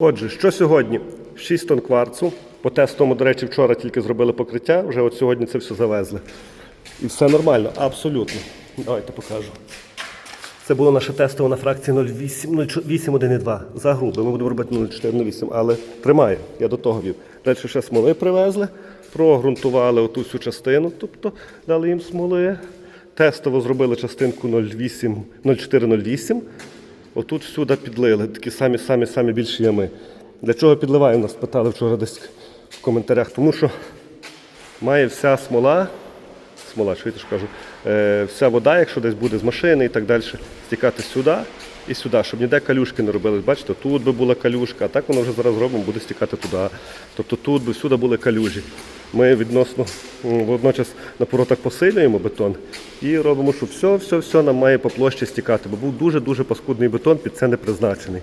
Отже, що сьогодні? 6 тонн кварцу. По тестовому, до речі, вчора тільки зробили покриття, вже от сьогодні це все завезли. І все нормально, абсолютно. Давайте покажу. Це було наше тестово на фракції 0,8, 0,8,1,2. За грубе. Ми будемо робити 0,4,08, але тримає. Я до того вів. Далі ще смоли привезли, прогрунтували оту всю частину, тобто дали їм смоли. Тестово зробили частинку 0,8, 0,4,08. Отут всюди підлили, такі самі самі самі більші ями. Для чого підливаємо? Нас питали вчора десь в коментарях. Тому що має вся смола, смола, що кажу, е, вся вода, якщо десь буде з машини і так далі, стікати сюди і сюди, щоб ніде калюшки не робили. Бачите, тут би була калюшка, а так воно вже зараз робимо, буде стікати туди. Тобто тут би всюди були калюжі. Ми відносно водночас на поротах посилюємо бетон і робимо, щоб все, все, все нам має по площі стікати, бо був дуже-дуже паскудний бетон, під це не призначений.